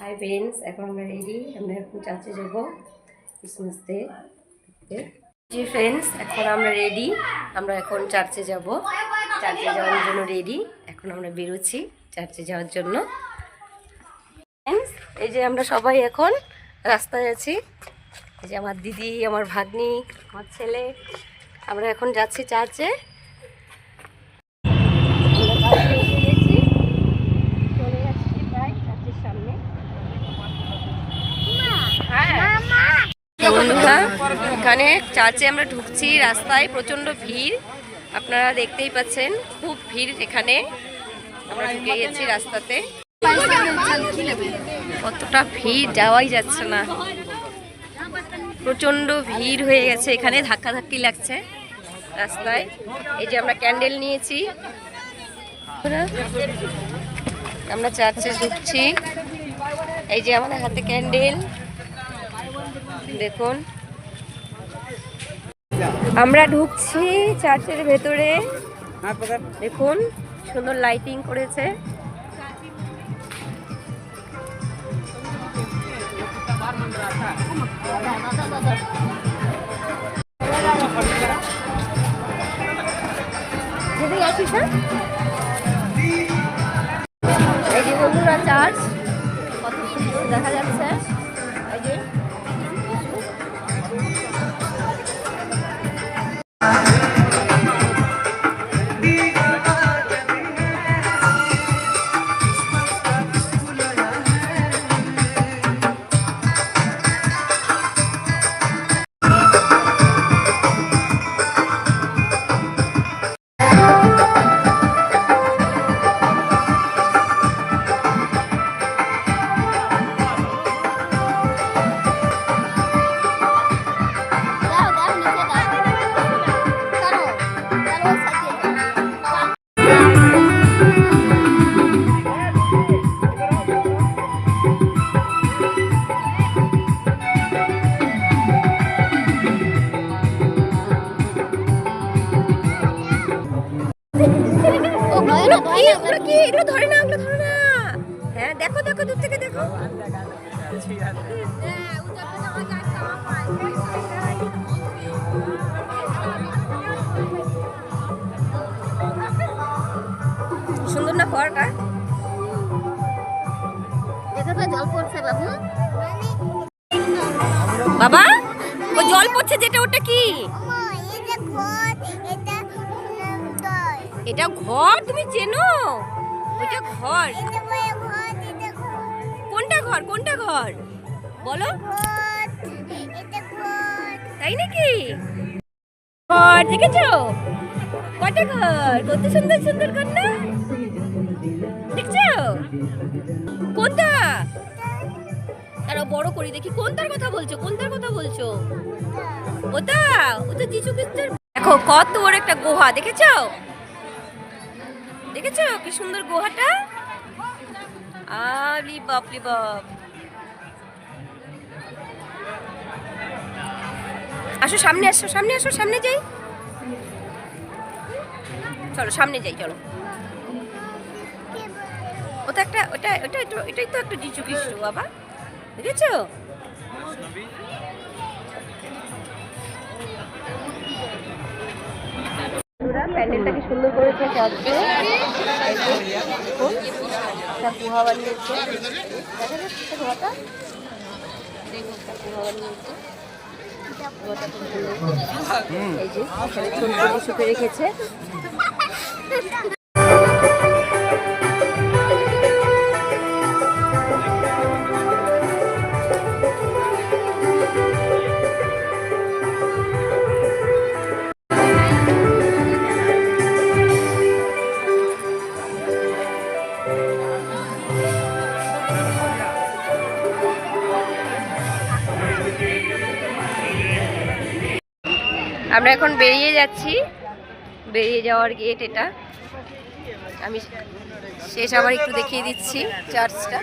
Hi friends এখন আমরা ready আমরা এখন চার্চে যাব ক্রিসমাস ডে জি ফ্রেন্ডস এখন আমরা রেডি আমরা এখন চার্চে যাব। চার্চে যাওয়ার জন্য রেডি এখন আমরা বেরোচ্ছি চার্চে যাওয়ার জন্য। Friends, এই যে আমরা সবাই এখন রাস্তায় আছি। এই যে আমার দিদি আমার ভাগ্নি আমার ছেলে। আমরা এখন যাচ্ছি চার্চে আমরা চার্চে এসে গেছি চলে যাচ্ছি প্রায় চার্চের সামনে বন্ধুরা এখানে চার্চে আমরা ঢুকছি, রাস্তায় প্রচণ্ড ভিড়। আপনারা দেখতেই পাচ্ছেন, খুব ভিড় এখানে। আমরা ঢুকে গেছি রাস্তাতে। কতটা ভিড়, যাওয়াই যাচ্ছে না। প্রচণ্ড ভিড় হয়ে গেছে এখানে, ধাক্কাধাক্কি লাগছে রাস্তায়। এই যে আমরা ক্যান্ডেল নিয়েছি। আমরা চার্চে ঢুকছি। এই যে আমাদের হাতে ক্যান্ডেল। দেখুন। আমরা ঢুকছি চার্চের ভেতরে দেখুন সুন্দর লাইটিং করেছে আসিস হ্যাঁ? এগুলো কি? ধরে না এগুলো ধরে না হ্যাঁ দেখো দেখো দূর থেকে দেখো। সুন্দর না জল পড়ছে বাবু। বাবা ও জল পড়ছে যেটা ওটা কি? এটা ঘর তুমি চেনো? ওইটা ঘর। কোনটা ঘর? কোনটা ঘর? বলো। তাই নাকি? ঘর, দেখেছ? কটা ঘর? কত সুন্দর সুন্দর ঘর না দেখছ? কোনটা? আরও বড় করি দেখি। কোনটার কথা বলছো? কোনটার কথা বলছো? ওটা? ওটা যিশু খ্রিস্টের দেখো, কত বড় একটা গুহা, দেখেছ? দেখেছ কি সুন্দর গুহাটা? আলি বাপ লি বাপ। আসো, সামনে আসো সামনে আসো, সামনে যাই। চলো, সামনে যাই, চলো। ওটা একটা, ওটা ওটা এটাই তো একটা যিশু খ্রিস্ট বাবা। দেখেছ? প্যান্ডেলটা কি সুন্দর করেছে চার্চে সব গুহা বানিয়েছে। দেখা যাচ্ছে গুহাটা একটা গুহা বানিয়েছে সুন্দর। এই যে এখানে ছোট্ট রেখেছে। আমরা এখন বেরিয়ে যাচ্ছি। বেরিয়ে যাওয়ার গেট এটা। আমি শেষ আবার একটু দেখিয়ে দিচ্ছি চার্চটা